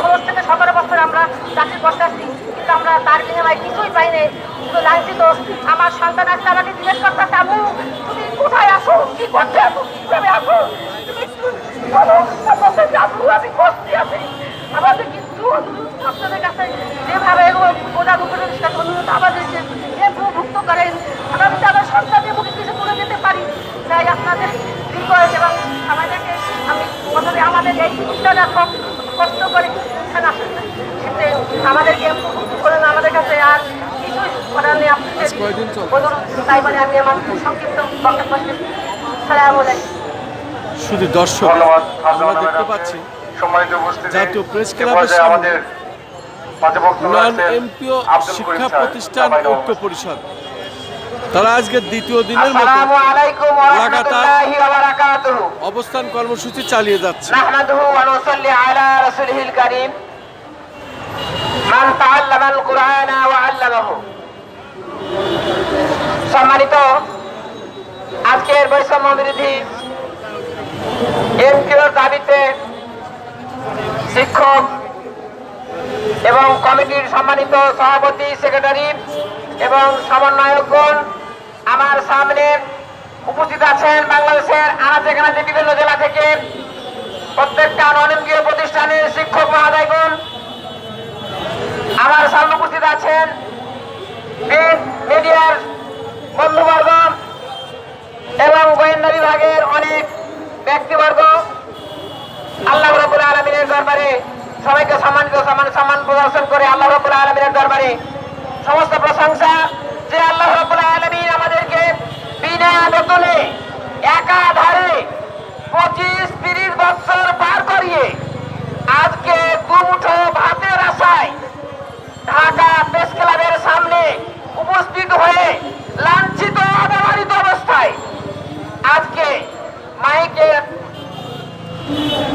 ষোলো থেকে সতেরো বছর আমরা চাকরি করতেছি কিন্তু আমরা তার বিনিময়ে কিছুই পাইনি শুধু লাঞ্ছিত, আমার সন্তান আসলে আমাকে জিজ্ঞেস করতেছে আম্মু তুমি কোথায় আসো কি করতে আসো কীভাবে আসো আমি আমাদের কিন্তু কাছে যেভাবে করেন আমরা কিছু দিতে পারি। আপনাদের এবং আমাদেরকে, আমি আমাদের এই কষ্ট করে আসেন সেতে আমাদেরকে করেন আমাদের কাছে আর কিছুই করার নেই। আপনাদের কয়দিন চলবে? তাই বলে আমি আমার সংক্ষিপ্ত বক্তব্য শেষ সালাম আলাইকুম শুধু দর্শক আমরা দেখতে পাচ্ছি সম্মানিত উপস্থিতি। জাতীয় প্রেস ক্লাবের সামনে আমাদের নন এমপিও শিক্ষা প্রতিষ্ঠান ঐক্য পরিষদ। তারা আজকে দ্বিতীয় দিনের বারাকাতুহু। অবস্থান কর্মসূচি চালিয়ে যাচ্ছে। মান সম্মানিত আজকের বৈষম্য বিরোধী এমপিওর দাবিতে শিক্ষক এবং কমিটির সম্মানিত সভাপতি সেক্রেটারি এবং সমন্বয়কগণ আমার সামনে উপস্থিত আছেন বাংলাদেশের আনাচে কানাচে বিভিন্ন জেলা থেকে প্রত্যেকটা অনমকীয় প্রতিষ্ঠানের শিক্ষক মহাদয়গণ। আমার সামনে উপস্থিত আছেন মিডিয়ার বন্ধুবর্গ এবং গোয়েন্দা বিভাগের অনেক ব্যক্তিবর্গ। আল্লাহ রবুল আলমিনের দরবারে সবাইকে সম্মানিত সম্মান সম্মান প্রদর্শন করে আল্লাহ রবুল আলমিনের দরবারে সমস্ত প্রশংসা। যে আল্লাহ রবুল আমাদেরকে বিনা বেতনে একাধারে পঁচিশ তিরিশ বছর পার করিয়ে আজকে ভাতের আশায় ঢাকা প্রেস ক্লাবের সামনে উপস্থিত হয়ে লাঞ্ছিত অবমানিত অবস্থায় আজকে মাইকের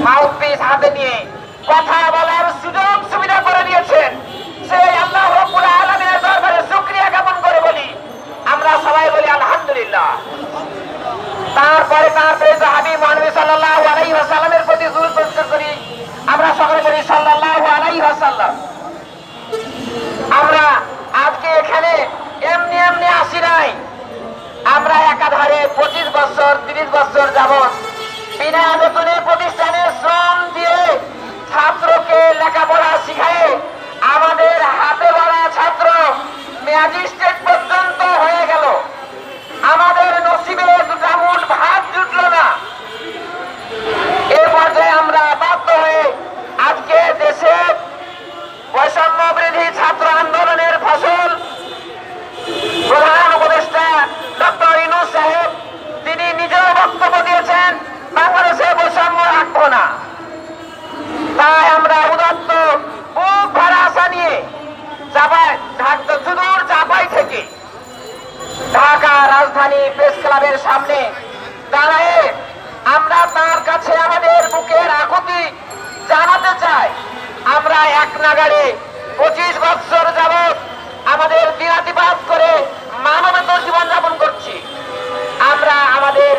মাউথপিস হাতে নিয়ে কথা বলার সুযোগ সুবিধা করে দিয়েছেন সেই আল্লাহ রব্বুল আলামিনের দরবারে শুকরিয়া জ্ঞাপন করে বলি আমরা সবাই বলি আলহামদুলিল্লাহ তারপরে তার প্রেরিত হাবিব ওয়াসাল্লামের প্রতি জোর প্রস্তুত করি। আমরা সকলে বলি সাল্লাহ আমরা আজকে এখানে এমনি এমনি আসি নাই। আমরা একাধারে পঁচিশ বছর, তিরিশ বছর যাবৎ বিনা বেতনে বৃদ্ধি ছাত্র আন্দোলনের ফসল। প্রধান উপদেষ্টা ডক্টর ইনুস সাহেব, তিনি নিজেও বক্তব্য দিয়েছেন, বাংলাদেশে বৈষম্য রাখব না। তাই আমরা উদাত্ত বুক ভরা আশা নিয়ে চাপায় সুদূর চাপাই থেকে ঢাকা রাজধানী প্রেস ক্লাবের সামনে দাঁড়ায়ে আমরা তার কাছে আমাদের বুকের আকুতি জানাতে চাই। আমরা এক নাগাড়ে পঁচিশ বছর যাবৎ আমাদের দিনাতিপাত করে মানবেতর জীবনযাপন করছি। আমরা আমাদের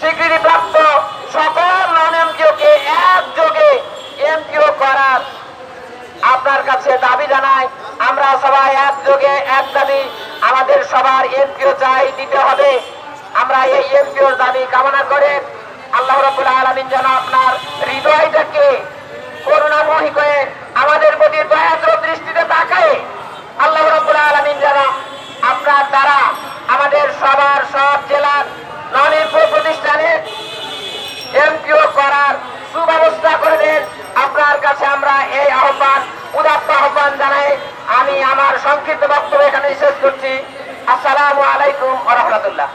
স্বীকৃতিপ্রাপ্ত সকল নন এমপিওকে একযোগে এমপিও করার আপনার কাছে দাবি জানাই, আমরা সবাই একযোগে, এক দাবি, আমাদের সবার এমপিও চাই, দিতে হবে। আমরা এই এমপিওর দাবি কামনা করে আল্লাহ রবুল আলমিন যেন আপনার হৃদয়টাকে সংক্ষিপ্ত বক্তব্য এখানে শেষ করছি। আসসালামু আলাইকুম রহমতুল্লাহ।